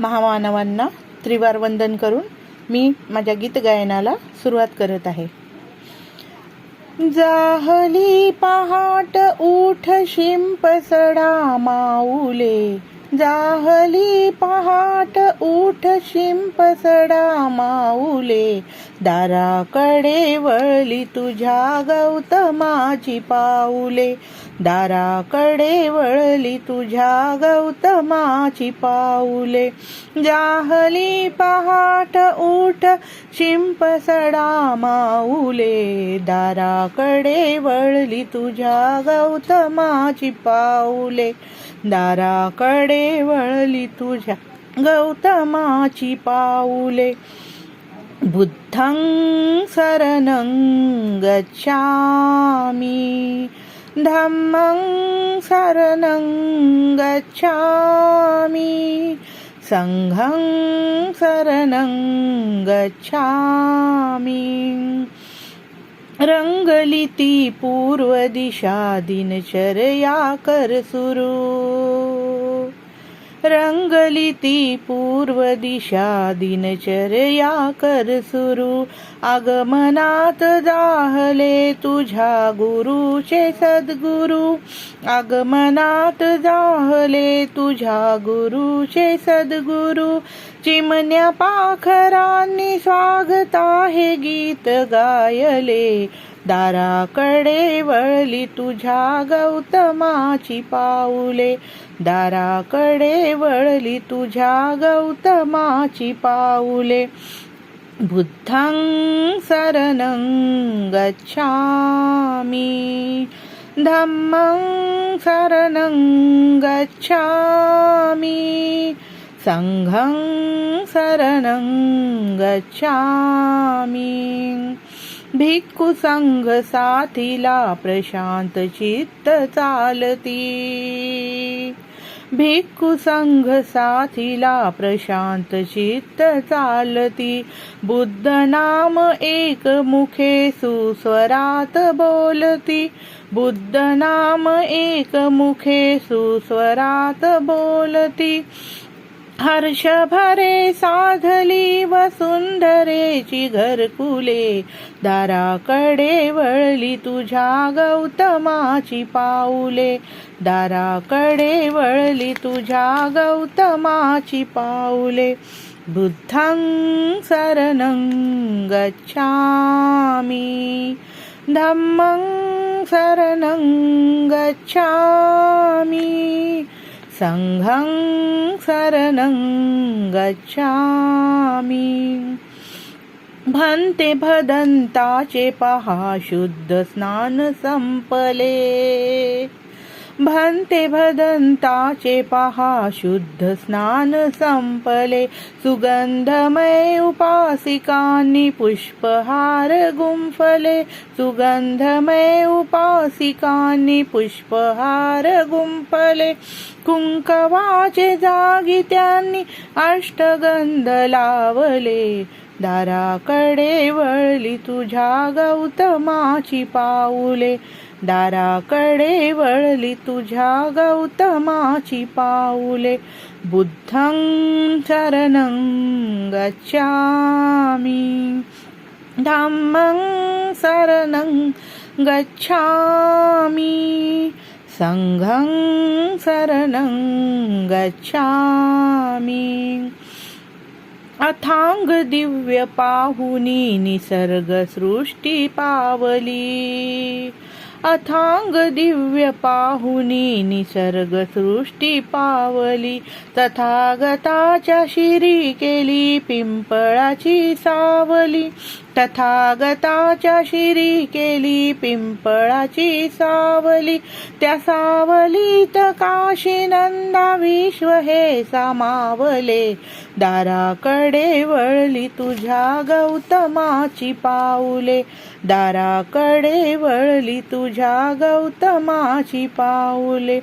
महामानवांना त्रिवार वंदन करून मी माझ्या गीत गायनाला सुरुवात करत आहे. जाहली पहाट उठ शिंप सडा माऊले जाहली पहाट उठ शिंप सडा माऊले. दाराकडे वळली तुझ्या गौतमाची पाऊले. दाराकडे वळली तुझ्या गौतमाची पाऊले. जाहली पहाट उठ शिंप सडा माऊले. दाराकडे वळली तुझ्या गौतमाची पाऊले. दाराकडे वळली तुझ्या गौतमाची पाऊले. बुद्धं शरणं गच्छामि. धम्मं शरणं गच्छामि. सङ्घं शरणं गच्छामि. रंगलिती पूर्व दिशा दिनचर्या कर सुरू रंगलिती पूर्व दिशा दिनचर्या कर सुरू. आगमनात जाहले तुझ्या गुरुचे सद्गुरु. आगमनात जाहले तुझ्या गुरुचे सद्गुरु. चिमण्या पाखरांनी स्वागत आहे गीत गायले. दाराकडे वळली तुझ्या गौतमाची पाऊले. दाराकडे वळली तुझ्या गौतमाची पाऊले. बुद्धं शरणं गच्छामि. धम्मं शरणं गच्छामि. सङ्घं शरणं गच्छामि. भिक्खू संघ साथीला प्रशांत चित्त चालती. भिक्खू संघ साथीला प्रशांत चित्त चालती. बुद्ध नाम एक मुखे सुस्वरात बोलती. बुद्ध नाम एक मुखे सुस्वरात बोलती. हर्ष भरे साधली वसुंधरेची घरकुले दाराकडे वळली तुझ्या गौतमाची पाऊले दाराकडे वळली तुझ्या गौतमाची पाऊले. बुद्धं शरणं गच्छामि धम्मं शरणं गच्छामि. सङ्घं शरणं गच्छामि। भन्ते भदन्ताचे पहा शुद्ध स्नान संपले। भन्ते भदंताचे पहा शुद्ध स्नान संपले. सुगंधमय उपासिकांनी पुष्पहार गुंफले. सुगंधमय उपासिकांनी पुष्पहार गुंफले. कुंकवाचे जागी त्यांनी अष्टगंध लावले. दाराकडे वळली तुझ्या गौतमाची पाऊले. दाराकडे वळली तुझ्या गौतमाची पाऊले. बुद्धं शरणं गच्छामि. धम्मं शरणं गच्छामि. सङ्घं शरणं गच्छामि. अथांग दिव्य पाहुनी निसर्ग सृष्टी पावली. अथांग दिव्य पाहुनी निसर्ग सृष्टी पावली तथागताच्या शिरी केली पिंपळाची सावली. तथागताच्या शिरी केली पिंपळाची सावली. त्या सावलीत काशी नंदा विश्व हे सामावले. दाराकडे वळली तुझ्या गौतमाची पाऊले. दाराकडे वळली तुझ्या गौतमाची पाऊले.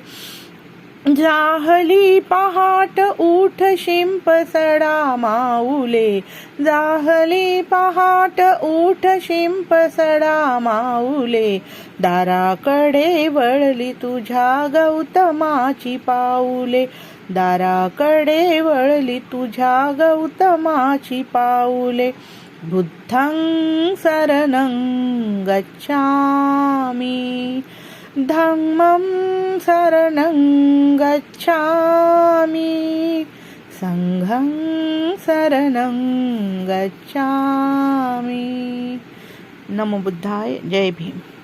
जाहली पहाट उठ शिंप सडा माऊले. जाहली पहाट उठ शिंप सडा माऊले. दाराकडे वळली तुझ्या गौतमाची पाऊले. दाराकडे वळली तुझ्या गौतमाची पाऊले. बुद्धं शरणं गच्छामि। धम्मं शरणं गच्छामि। सङ्घं शरणं गच्छामि। नमो बुद्धाय जय भीम।